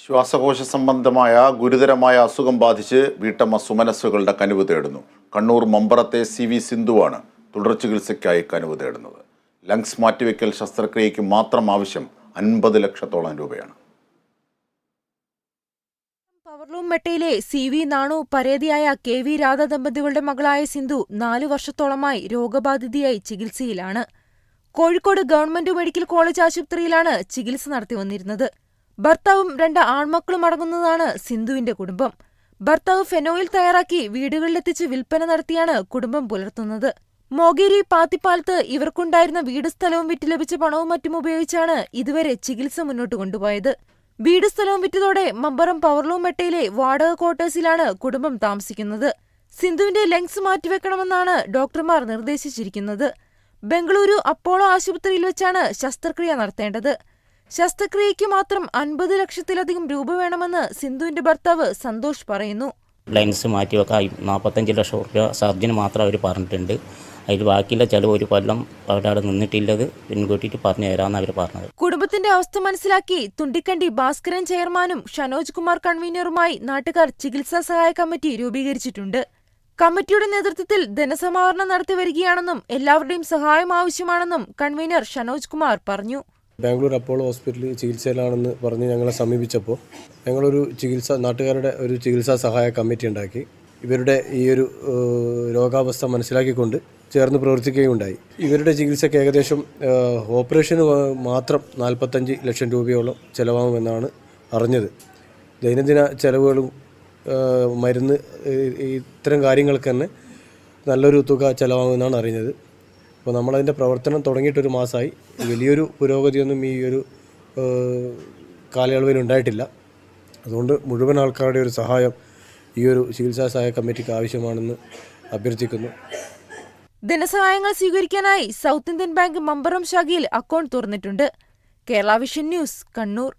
ശ്വാസകോശ സംബന്ധമായ ഗുരുതരമായ അസുഖം ബാധിച്ച് വീട്ടമ്മ സുമനസ്സുകളുടെ കനിവ് തേടുന്നു. കണ്ണൂർ മമ്പറത്തെ സി വി സിന്ധുവാണ് തുടർ ചികിത്സയ്ക്കായി കനിവ് തേടുന്നത്. ലങ്സ് മാറ്റിവെക്കൽ ശസ്ത്രക്രിയയ്ക്ക് മാത്രം ആവശ്യം അൻപത് ലക്ഷത്തോളം രൂപയാണ്. പവർലൂം മെട്ടയിലെ സി വി നാണു പരേതിയായ കെ വി രാധ ദമ്പതികളുടെ മകളായ സിന്ധു നാലു വർഷത്തോളമായി രോഗബാധിതയായി ചികിത്സയിലാണ്. കോഴിക്കോട് ഗവൺമെന്റ് മെഡിക്കൽ കോളേജ് ആശുപത്രിയിലാണ് ചികിത്സ നടത്തി വന്നിരുന്നത് ഭർത്താവും രണ്ട് ആൺമക്കളും അടങ്ങുന്നതാണ് സിന്ധുവിന്റെ കുടുംബം. ഭർത്താവ് ഫെനോയിൽ തയ്യാറാക്കി വീടുകളിലെത്തിച്ച് വിൽപ്പന നടത്തിയാണ് കുടുംബം പുലർത്തുന്നത്. മോഗേരി പാത്തിപ്പാലത്ത് ഇവർക്കുണ്ടായിരുന്ന വീട് സ്ഥലവും വിറ്റ് ലഭിച്ച പണവും മറ്റും ഉപയോഗിച്ചാണ് ഇതുവരെ ചികിത്സ മുന്നോട്ട് കൊണ്ടുപോയത്. വീട് സ്ഥലവും വിറ്റതോടെ മമ്പറം പവർലൂം മെട്ടയിലെ വാടക ക്വാർട്ടേഴ്സിലാണ് കുടുംബം താമസിക്കുന്നത്. സിന്ധുവിന്റെ ലങ്സ് മാറ്റിവെക്കണമെന്നാണ് ഡോക്ടർമാർ നിർദ്ദേശിച്ചിരിക്കുന്നത്. ബംഗളൂരു അപ്പോളോ ആശുപത്രിയിൽ വെച്ചാണ് ശസ്ത്രക്രിയ നടത്തേണ്ടത്. ശസ്ത്രക്രിയയ്ക്ക് മാത്രം അൻപത് ലക്ഷത്തിലധികം രൂപ വേണമെന്ന് സിന്ധുവിന്റെ ഭർത്താവ് സന്തോഷ് പറയുന്നു. ലൈൻസ് മാറ്റി വെക്കാൻ നാൽപ്പത്തഞ്ച് ലക്ഷം റുപ്യ സർജന് മാത്രം അവർ പറഞ്ഞിട്ടുണ്ട്. അതിൽ ബാക്കിയുള്ള ചിലവ് ഒരു കൊല്ലം അവിടെ അവിടെ നിന്നിട്ടില്ലത്. പിൻകൂട്ടിയിട്ട് പറഞ്ഞു തരാമെന്ന് അവർ പറഞ്ഞത്. കുടുംബത്തിന്റെ അവസ്ഥ മനസ്സിലാക്കി തുണ്ടിക്കണ്ടി ഭാസ്കരൻ ചെയർമാനും ഷനോജ് കുമാർ കൺവീനറുമായി നാട്ടുകാർ ചികിത്സാ സഹായ കമ്മിറ്റി രൂപീകരിച്ചിട്ടുണ്ട്. കമ്മിറ്റിയുടെ നേതൃത്വത്തിൽ ധനസമാഹരണം നടത്തി വരികയാണെന്നും എല്ലാവരുടെയും സഹായം ആവശ്യമാണെന്നും കൺവീനർ ഷനോജ് കുമാർ പറഞ്ഞു. ബാംഗ്ലൂർ അപ്പോളോ ഹോസ്പിറ്റലിൽ ചികിത്സയിലാണെന്ന് പറഞ്ഞ് ഞങ്ങളെ സമീപിച്ചപ്പോൾ ഞങ്ങളൊരു ചികിത്സ നാട്ടുകാരുടെ ഒരു ചികിത്സാ സഹായ കമ്മിറ്റി ഉണ്ടാക്കി. ഇവരുടെ ഈ ഒരു രോഗാവസ്ഥ മനസ്സിലാക്കിക്കൊണ്ട് ചേർന്ന് പ്രവർത്തിക്കുകയുണ്ടായി. ഇവരുടെ ചികിത്സയ്ക്ക് ഏകദേശം ഓപ്പറേഷന് മാത്രം നാൽപ്പത്തഞ്ച് ലക്ഷം രൂപയോളം ചിലവാകുമെന്നാണ് അറിഞ്ഞത്. ദൈനംദിന ചിലവുകളും മരുന്ന് ഇത്തരം കാര്യങ്ങൾക്ക് തന്നെ നല്ലൊരു തുക ചിലവാകുമെന്നാണ് അറിഞ്ഞത്. അപ്പോൾ നമ്മളതിന്റെ പ്രവർത്തനം തുടങ്ങിയിട്ടൊരു മാസമായി വലിയൊരു പുരോഗതിയൊന്നും ഈ ഒരു കാലയളവിൽ ഉണ്ടായിട്ടില്ല. അതുകൊണ്ട് മുഴുവൻ ആൾക്കാരുടെ ഒരു സഹായം ഈ ഒരു ചികിത്സാ സഹായ കമ്മിറ്റിക്ക് ആവശ്യമാണെന്ന് അഭ്യർത്ഥിക്കുന്നു. ധനസഹായങ്ങൾ സ്വീകരിക്കാനായി സൗത്ത് ഇന്ത്യൻ ബാങ്ക് മമ്പറം ശാഖയിൽ അക്കൗണ്ട് തുറന്നിട്ടുണ്ട്. Kerala vision news Kannur.